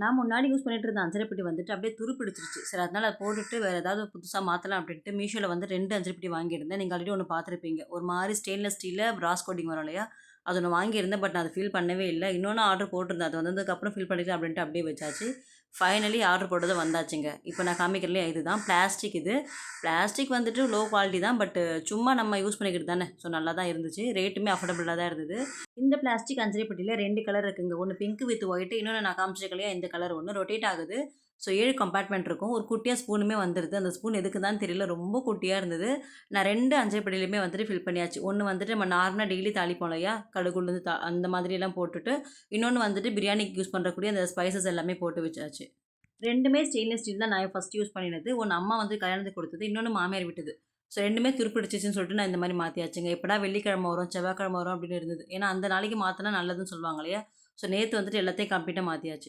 நான் முன்னாடி யூஸ் பண்ணிட்டு இருந்த அஞ்சரைப்பெட்டி வந்துட்டு அப்படியே துரு பிடிச்சிருச்சு சரி அதனால் அதை போட்டுட்டு வேறு ஏதாவது புதுசாக மாற்றலாம் அப்படின்ட்டு மீஷோவில் வந்து ரெண்டு அஞ்சரைப்பெட்டி வாங்கியிருந்தேன். நீங்கள் ஆல்ரெடி ஒன்று பார்த்துருப்பீங்க. ஒரு மாதிரி ஸ்டெயின்லெஸ் ஸ்டீலில் பிராஸ் கோட்டிங் வரும் இல்லையா? அது ஒன்று வாங்கியிருந்தேன் பட் நான் அதை ஃபீல் பண்ணவே இல்லை. இன்னொன்று ஆர்டர் போட்டிருந்தேன். அது வந்ததுக்கப்புறம் ஃபில் பண்ணிக்கலாம் அப்படின்ட்டு அப்படியே வச்சாச்சு. ஃபைனலி ஆர்டர் போட்டது வந்தாச்சுங்க. இப்போ நான் காமிக்கிறலையே இதுதான் பிளாஸ்டிக் இது. பிளாஸ்டிக் வந்துட்டு லோ குவாலிட்டி தான் பட்டு சும்மா நம்ம யூஸ் பண்ணிக்கிட்டு தானே. ஸோ நல்லா தான் இருந்துச்சு. ரேட்டுமே அஃபோர்டபுளாக தான் இருந்தது. இந்த பிளாஸ்டிக் அஞ்சரைப்பட்டியில் ரெண்டு கலர் இருக்குங்க. ஒன்று பிங்க் வித் ஒயிட்டு இன்னொன்று நான் காமிச்சிருக்கலையா இந்த கலர் ஒன்று ரொட்டேட் ஆகுது. ஸோ ஏழு கம்பார்ட்மெண்ட் இருக்கும். ஒரு குட்டியாக ஸ்பூனுமே வந்துடுது அந்த ஸ்பூன் எதுக்கு தான் தெரியல. ரொம்ப குட்டியாக இருந்தது. நான் ரெண்டு அஞ்சரை வந்துட்டு ஃபில் பண்ணியாச்சு. ஒன்று வந்துட்டு நம்ம நார்மலாக டெய்லி தாளிப்போம் இல்லையா? கடுகுள்ளது தா அந்த மாதிரியெல்லாம் போட்டுட்டு இன்னொன்று வந்துட்டு பிரியாணிக்கு யூஸ் பண்ணுறக்கூடிய அந்த ஸ்பைசஸ் எல்லாமே போட்டு வச்சாச்சு. ரெண்டுமே ஸ்டெயின்லெஸ் ஸ்டீல் தான் நான் ஃபஸ்ட் யூஸ் பண்ணினது. ஒன்று அம்மா வந்து கல்யாணத்துக்கு கொடுத்தது இன்னொன்று மாமியார் விட்டது. ஸோ ரெண்டுமே துருப்பிடிச்சிச்சுன்னு சொல்லிட்டு நான் இந்த மாதிரி மாற்றியாச்சுங்க எப்படா வெள்ளிக்கிழமை வரும் செவ்வாய்க்கிழமை வரும் அப்படின்னு இருந்தது. ஏன்னா அந்த நாளைக்கு மாற்றினா நல்லதுன்னு சொல்லுவாங்க இல்லையா? ஸோ நேற்று வந்துட்டு எல்லாத்தையும் கம்ப்ளீட்டாக மாற்றியாச்சு